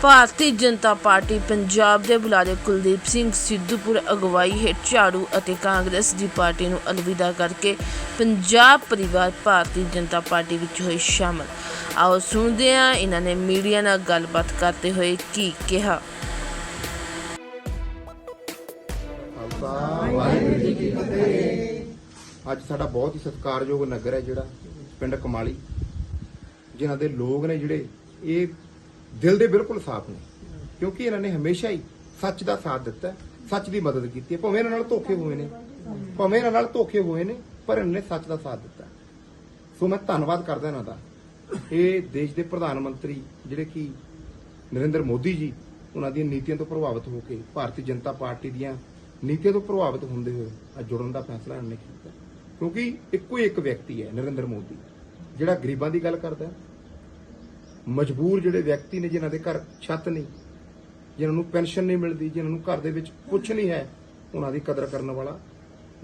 ਭਾਰਤੀ Janata party Punjab ਦੇ ਬੁਲਾਰੇ ਕੁਲਦੀਪ ਸਿੰਘ ਸਿੱਧੂਪੁਰ ਅਗਵਾਈ ਹੇਠ ਝਾੜੂ ਅਤੇ ਕਾਂਗਰਸ ਦੀ ਪਾਰਟੀ ਨੂੰ ਅਲਵਿਦਾ ਕਰਕੇ ਪੰਜਾਬ ਪਰਿਵਾਰ ਭਾਰਤੀ ਜਨਤਾ ਪਾਰਟੀ ਵਿੱਚ ਹੋਏ ਸ਼ਾਮਲ। ਆਓ ਸੁਣਦੇ ਹਾਂ ਇਹਨਾਂ ਨੇ ਮੀਡੀਆ ਨਾਲ ਗੱਲਬਾਤ ਕਰਦੇ ਹੋਏ ਕੀ ਕਿਹਾ। ਵਾਹਿਗੁਰੂ ਜੀ ਕੀ ਫਤਿਹ ਅੱਜ ਸਾਡਾ ਬਹੁਤ ਹੀ ਸਤਿਕਾਰਯੋਗ ਨਗਰ ਹੈ ਜਿਹੜਾ ਪਿੰਡ ਕਮਾਲੀ, ਜਿਨ੍ਹਾਂ ਦੇ ਲੋਕ ਨੇ ਜਿਹੜੇ ਇਹ ਦਿਲ ਦੇ ਬਿਲਕੁਲ ਸਾਥ ਨੇ। ਕਿਉਂਕਿ ਇਹਨਾਂ ਨੇ ਹਮੇਸ਼ਾ ਹੀ ਸੱਚ ਦਾ ਸਾਥ ਦਿੱਤਾ ਸੱਚ ਦੀ ਮਦਦ ਕੀਤੀ ਹੈ। ਭਾਵੇਂ ਇਹਨਾਂ ਨਾਲ ਧੋਖੇ ਹੋਏ ਨੇ, ਭਾਵੇਂ ਇਹਨਾਂ ਨਾਲ ਧੋਖੇ ਹੋਏ ਨੇ, ਪਰ ਇਹਨਾਂ ਨੇ ਸੱਚ ਦਾ ਸਾਥ ਦਿੱਤਾ ਸੋ ਮੈਂ ਧੰਨਵਾਦ ਕਰਦਾ ਇਹਨਾਂ ਦਾ। ਇਹ ਦੇਸ਼ ਦੇ ਪ੍ਰਧਾਨ ਮੰਤਰੀ ਜਿਹੜੇ ਕਿ ਨਰਿੰਦਰ ਮੋਦੀ ਜੀ, ਉਹਨਾਂ ਦੀਆਂ ਨੀਤੀਆਂ ਤੋਂ ਪ੍ਰਭਾਵਿਤ ਹੋ ਕੇ ਭਾਰਤੀ ਜਨਤਾ ਪਾਰਟੀ ਦੀਆਂ ਨੀਤੀਆਂ ਤੋਂ ਪ੍ਰਭਾਵਿਤ ਹੁੰਦੇ ਹੋਏ ਅੱਜ ਜੁੜਨ ਦਾ ਫੈਸਲਾ ਇਹਨਾਂ ਨੇ ਕੀਤਾ ਕਿਉਂਕਿ ਇੱਕੋ ਹੀ ਇੱਕ ਵਿਅਕਤੀ ਹੈ ਨਰਿੰਦਰ ਮੋਦੀ, ਜਿਹੜਾ ਗਰੀਬਾਂ ਦੀ ਗੱਲ ਕਰਦਾ ਮਜਬੂਰ ਜਿਹੜੇ ਵਿਅਕਤੀ ਨੇ ਜਿਨ੍ਹਾਂ ਦੇ ਘਰ ਛੱਤ ਨਹੀਂ, ਜਿਨ੍ਹਾਂ ਨੂੰ ਪੈਨਸ਼ਨ ਨਹੀਂ ਮਿਲਦੀ, ਜਿਨ੍ਹਾਂ ਨੂੰ ਘਰ ਦੇ ਵਿੱਚ ਕੁਝ ਨਹੀਂ ਹੈ, ਉਹਨਾਂ ਦੀ ਕਦਰ ਕਰਨ ਵਾਲਾ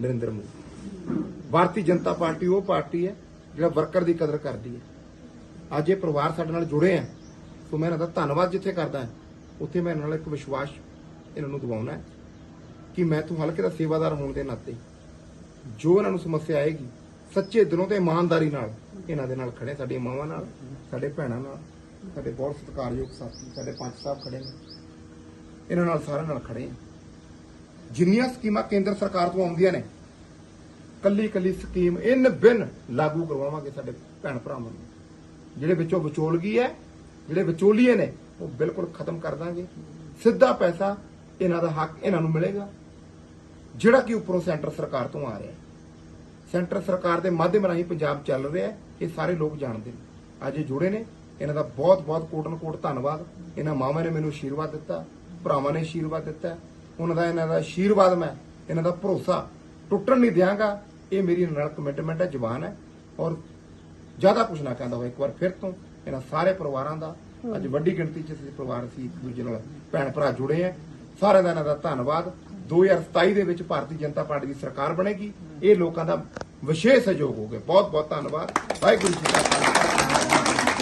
ਨਰਿੰਦਰ ਮੋਦੀ। ਭਾਰਤੀ ਜਨਤਾ ਪਾਰਟੀ ਉਹ ਪਾਰਟੀ ਹੈ ਜਿਹੜਾ ਵਰਕਰ ਦੀ ਕਦਰ ਕਰਦੀ ਹੈ। ਅੱਜ ਇਹ ਪਰਿਵਾਰ ਸਾਡੇ ਨਾਲ ਜੁੜੇ ਆ ਸੋ ਮੈਂ ਇਹਨਾਂ ਦਾ ਧੰਨਵਾਦ ਜਿੱਥੇ ਕਰਦਾ ਉੱਥੇ ਮੈਂ ਇਹਨਾਂ ਨਾਲ ਇੱਕ ਵਿਸ਼ਵਾਸ ਇਹਨਾਂ ਨੂੰ ਦਿਵਾਉਣਾ ਹੈ ਕਿ ਮੈਂ ਤੋਂ ਹਲਕੇ ਦਾ ਸੇਵਾਦਾਰ ਹੋਣ ਦੇ ਨਾਤੇ ਜੋ ਇਹਨਾਂ ਨੂੰ ਸਮੱਸਿਆ ਆਏਗੀ, ਸੱਚੇ ਦਿਲੋਂ ਤੇ ਇਮਾਨਦਾਰੀ ਨਾਲ ਇਹਨਾਂ ਦੇ ਨਾਲ ਖੜੇ ਸਾਡੀਆਂ ਮਾਵਾਂ ਨਾਲ, ਸਾਡੇ ਭੈਣਾਂ ਨਾਲ ਸਾਡੇ ਬਹੁਤ ਸਤਿਕਾਰਯੋਗ ਸਾਥੀ, ਸਾਡੇ ਪੰਚ ਸਾਹਿਬ ਖੜੇ ਨੇ। ਇਹਨਾਂ ਨਾਲ ਸਾਰਿਆਂ ਨਾਲ ਖੜੇ ਆ ਜਿੰਨੀਆਂ ਸਕੀਮਾਂ ਕੇਂਦਰ ਸਰਕਾਰ ਤੋਂ ਆਉਂਦੀਆਂ ਨੇ ਕੱਲੀ ਕੱਲੀ ਸਕੀਮ ਇਨ ਬਿਨ ਲਾਗੂ ਕਰਵਾਵਾਂਗੇ ਸਾਡੇ ਭੈਣ ਭਰਾਵਾਂ ਨੂੰ। ਜਿਹੜੇ ਵਿੱਚੋਂ ਵਿਚੋਲਗੀ ਹੈ, ਜਿਹੜੇ ਵਿਚੋਲੀਏ ਨੇ, ਉਹ ਬਿਲਕੁਲ ਖਤਮ ਕਰ ਦਾਂਗੇ। ਸਿੱਧਾ ਪੈਸਾ ਇਹਨਾਂ ਦਾ ਹੱਕ ਇਹਨਾਂ ਨੂੰ ਮਿਲੇਗਾ। ਜਿਹੜਾ ਕਿ ਉੱਪਰੋਂ ਸੈਂਟਰ ਸਰਕਾਰ ਤੋਂ ਆ ਰਿਹਾ ਸੈਂਟਰ ਸਰਕਾਰ ਦੇ ਮਾਧਿਅਮ ਰਾਹੀਂ ਪੰਜਾਬ ਚੱਲ ਰਿਹਾ ਇਹ ਸਾਰੇ ਲੋਕ ਜਾਣਦੇ ਨੇ। ਅੱਜ ਇਹ ਜੁੜੇ ਨੇ। ਇਹਨਾਂ ਦਾ ਬਹੁਤ ਬਹੁਤ ਕੋਟਨ ਕੋਟ ਧੰਨਵਾਦ। ਇਹਨਾਂ ਮਾਵਾਂ ਨੇ ਮੈਨੂੰ ਆਸ਼ੀਰਵਾਦ ਦਿੱਤਾ ਭਰਾਵਾਂ ਨੇ ਆਸ਼ੀਰਵਾਦ ਦਿੱਤਾ। ਉਹਨਾਂ ਦਾ ਇਹਨਾਂ ਦਾ ਆਸ਼ੀਰਵਾਦ ਮੈਂ ਇਹਨਾਂ ਦਾ ਭਰੋਸਾ ਟੁੱਟਣ ਨਹੀਂ ਦਿਆਂਗਾ। ਇਹ ਮੇਰੀ ਨਾਲ ਕਮਿਟਮੈਂਟ ਹੈ ਜਵਾਨ ਹੈ। ਔਰ ਜ਼ਿਆਦਾ ਕੁਝ ਨਾ ਕਹਿੰਦਾ ਹੋਇਆ ਇੱਕ ਵਾਰ ਫਿਰ ਤੋਂ ਇਹਨਾਂ ਸਾਰੇ ਪਰਿਵਾਰਾਂ ਦਾ। ਅੱਜ ਵੱਡੀ ਗਿਣਤੀ 'ਚ ਅਸੀਂ ਪਰਿਵਾਰ ਸੀ ਇੱਕ ਦੂਜੇ ਨਾਲ ਭੈਣ ਭਰਾ ਜੁੜੇ ਆ ਸਾਰਿਆਂ ਦਾ ਇਹਨਾਂ ਦਾ ਧੰਨਵਾਦ। 2027 ਦੇ ਵਿੱਚ ਭਾਰਤੀ ਜਨਤਾ ਪਾਰਟੀ ਦੀ ਸਰਕਾਰ ਬਣੇਗੀ। ਇਹ ਲੋਕਾਂ ਦਾ ਵਿਸ਼ੇਸ਼ ਸਹਿਯੋਗ ਹੋਵੇ ਬਹੁਤ ਬਹੁਤ ਧੰਨਵਾਦ। ਵਾਹਿਗੁਰੂ ਜੀ ਕਾ ਖਾਲਸਾ ਵਾਹਿਗੁਰੂ ਜੀ ਕੀ ਫਤਿਹ।